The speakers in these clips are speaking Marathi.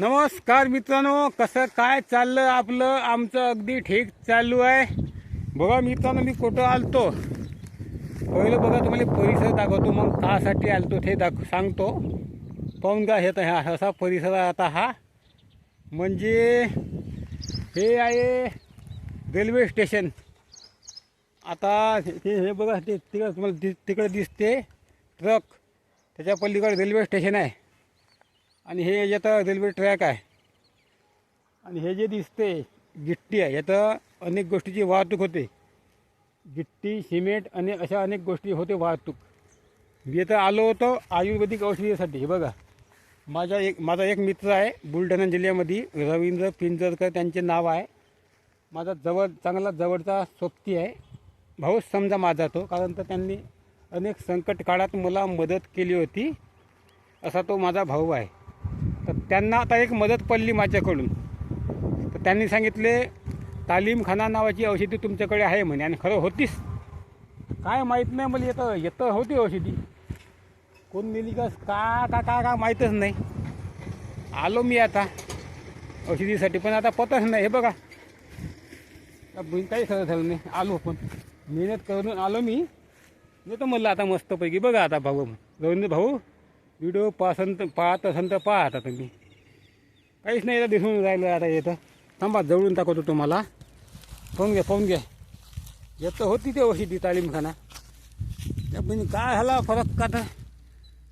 नमस्कार मित्रांनो कसं काय चाललं आपलं? आमचं अगदी ठीक चालू आहे. बघा मित्रांनो मी कुठं आलतो? पहिलं बघा तुम्हाला परिसर दाखवतो. मग कासाठी आलतो ते दाख सांगतो. पाहून का हे तर हा असा परिसर आहे आता हा. म्हणजे हे आहे रेल्वे स्टेशन. आता हे हे बघा ते तिकडं तुम्हाला दि तिकडं दिसते ट्रक. त्याच्या पलीकडे रेल्वे स्टेशन आहे. आणि हे याचं रेल्वे ट्रॅक आहे. आणि हे जे दिसते गिट्टी आहे याचं अनेक गोष्टीची वाहतूक होते. गिट्टी सिमेंट आणि अशा अनेक गोष्टी होते वाहतूक. मी इथं आलो होतो आयुर्वेदिक औषधीसाठी. हे बघा माझा एक माझा एक मित्र आहे बुलढाणा जिल्ह्यामध्ये रवींद्र पिंजरकर त्यांचे नाव आहे. माझा जवळ चांगला जवळचा सोबती आहे. भाऊच समजा माझा तो कारण तर त्यांनी अनेक संकट काळात मला मदत केली होती. असा तो माझा भाऊ आहे. त्यांना आता एक मदत पडली माझ्याकडून. तर त्यांनी सांगितले तालीमखाना नावाची औषधी तुमच्याकडे आहे म्हणे. आणि खरं होतीच. काय माहीत नाही मला येतं येतं होती औषधी. कोण नेली का का का का का माहीतच नाही. आलो मी आता औषधीसाठी पण आता पतच नाही. हे बघा. काही खरं झालं नाही. आलो पण. मेहनत करून आलो मी. येतो म्हणलं आता मस्तपैकी. बघा आता भाऊ. रवींद्र भाऊ व्हिडिओ पासंत पाहत असेल तर पाहा आता तुम्ही. काहीच नाही तर दिसून राहिलं आता येतं थांबा जवळून दाखवतो तुम्हाला. पाहून घ्या पाहून घ्या. येतं होती ते औषधी तालीमखाना. त्या पण काय झाला फरक का तर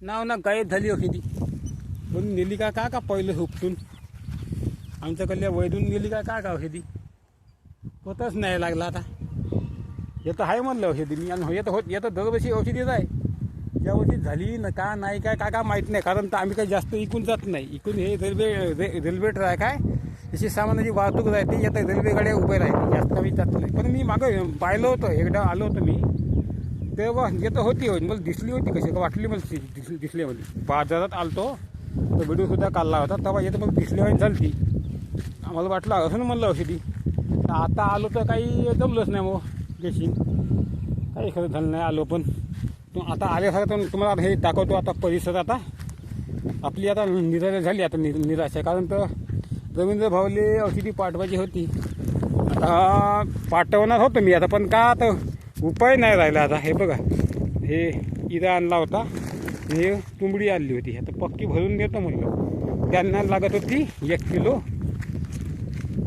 नाव ना गायब झाली औषधी पण नेली का का का पहिलं हुपटून? आमच्याकडल्या वैदून गेली का का का औषधी होतच नाही लागला आता. येतं आहे म्हणलं औषधी मी आणि हो- येतं होत येतं दरवर्षी औषधीच आहे. या वर्षी झाली ना का नाही काय का का माहीत नाही. कारण तर आम्ही काही जास्त इकून जात नाही. इकून हे रेल्वे रे रेल्वे ट्रॅक आहे. जशी सामानाची वाहतूक राहते येतं रेल्वे गाड्या उभे राहते जास्त आम्ही जात नाही. पण मी मागं पाहिलं होतं एकदा आलो होतो मी. तेव्हा येतं होती होती. मला दिसली होती कशी का वाटली मला दिसली दिसली म्हणजे बाजारात आलतो तो व्हिडिओसुद्धा काढला होता. तेव्हा येतं मग दिसली होती झाली ती आम्हाला वाटलं असं म्हणलं औषधी. तर आता आलो तर काही जमलंच नाही मग. देशील. काही खरं झालं नाही आलो पण. आता आल्यासारखं तर तुम्हाला हे दाखवतो आता परिसर आता. आपली आता निराशा झाली आता नि निराशा. कारण तर रवींद्र भावले औषधी पाठवायची होती. आता पाठवणार होतो मी आता पण का आता उपाय नाही राहिला आता. हे बघा हे इरा आणला होता. हे तुंबडी आणली होती. आता पक्की भरून देतो म्हणलं. त्यांना लागत होती एक किलो.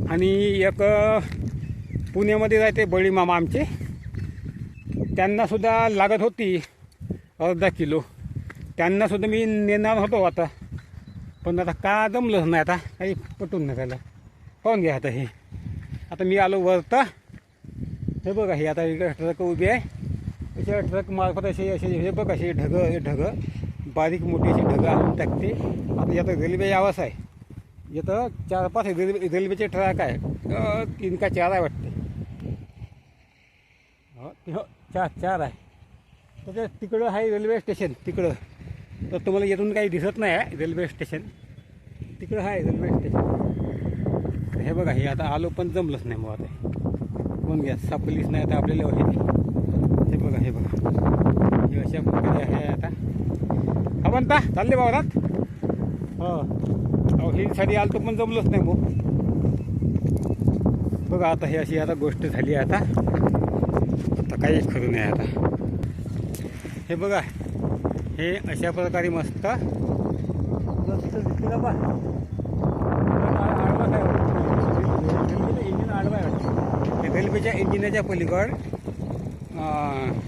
आणि एक पुण्यामध्ये राहते बळी मामा आमचे त्यांनासुद्धा लागत होती. अर्धा किलो. त्यांनासुद्धा मी नेणार होतो आता. पण आता का जमलंच नाही आता. काही पटून नाही त्याला पाहून घ्या आता हे. आता मी आलो वरता. हे बघा हे आता इकडे ट्रक उभी आहे. त्याच्या ट्रक मार्फत असे असे हे बघा असे ढगं हे ढगं. बारीक मोठी अशी ढगं आणून टाकते. आता यात रेल्वे आवाज आहे. इथं चार पाच रेल्वे रेल्वेचे ट्रॅक आहे तीन का चार आहे वाटते. हो ते हो चार चार आहे. त्याच्या तिकडं आहे रेल्वे स्टेशन तिकडं. तर तुम्हाला येथून काही दिसत नाही आहे रेल्वे स्टेशन तिकडं आहे रेल्वे स्टेशन हे बघा हे आता आलो पण जमलंच नाही मग आता. कोण घ्या सापडलीच नाही आता आपल्याला औषधी हे बघा हे बघा. हे अशा प्रकारे आहे आता. हा म्हणता चालले वावरात हो. औषधीसाठी आलं तर पण जमलंच नाही मग. बघा आता हे अशी आता गोष्ट झाली आहे आता. आता काहीच खरं नाही आता. हे बघा हे अशा प्रकारे मस्त. मस्त दिसते का पा आडवा काय रेल्वेचं इंजिन आडवा आहे हे रेल्वेच्या इंजिनाच्या पलीकड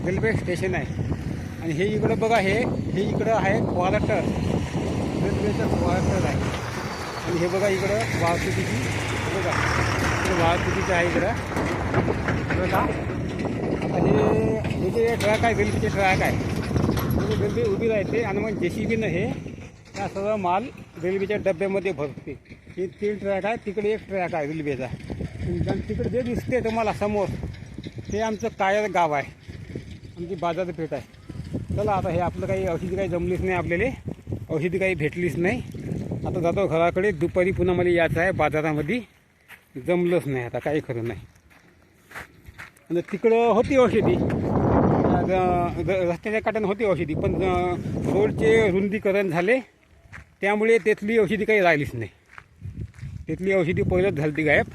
रेल्वे स्टेशन आहे. आणि हे इकडं बघा हे हे इकडं आहे क्वार्टर. रेल्वेचं क्वार्टर आहे. आणि हे बघा इकडं वाहतुकीची बघा इकडं वाहतुकीचं आहे इकडं. बघा. आणि हे जे ट्रॅक आहे रेल्वेचे ट्रॅक आहे रेल्वे उभी राहते आणि मग जे सी बीनं हे हा सर्व माल रेल्वेच्या डब्यामध्ये भरते. हे तीन ट्रॅक आहे तिकडे एक ट्रॅक आहे रेल्वेचा. आणि तिकडे जे दिसते तुम्हाला समोर ते आमचं कायर गाव आहे. आमची बाजारपेठ आहे. चला आता हे आपलं काही औषधी काही जमलीच नाही आपल्याला. औषधी काही भेटलीच नाही. आता जातो घराकडे दुपारी पुन्हा मला यायचं आहे बाजारामध्ये. जमलंच नाही आता काही खरं नाही. आणि तिकडं होती औषधी. रस्त्याच्या काट्यानं होती औषधी पण रोडचे रुंदीकरण झाले त्यामुळे तेथली औषधी काही राहिलीच नाही. तेथली औषधी पहिलंच झाली ती गायब.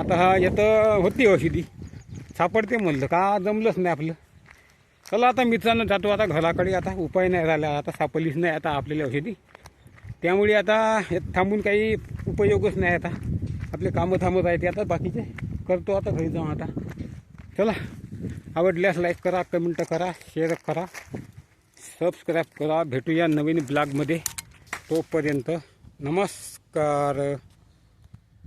आता हा येतं होती औषधी. सापडते म्हणलं का जमलंच नाही आपलं. चला आता मित्रांनो जातो आता घराकडे. आता उपाय नाही राहिला आता सापडलीच नाही आता आपल्याला औषधी. त्यामुळे आता थांबून काही उपयोगच नाही आता. आपले कामं थांबत आहेत ते आता बाकीचे. करतो आता घरी जाऊन आता. चला. आवडल्यास लाईक करा कमेंट करा शेअर करा सबस्क्राईब करा. भेटूया नवीन ब्लॉगमध्ये तोपर्यंत नमस्कार.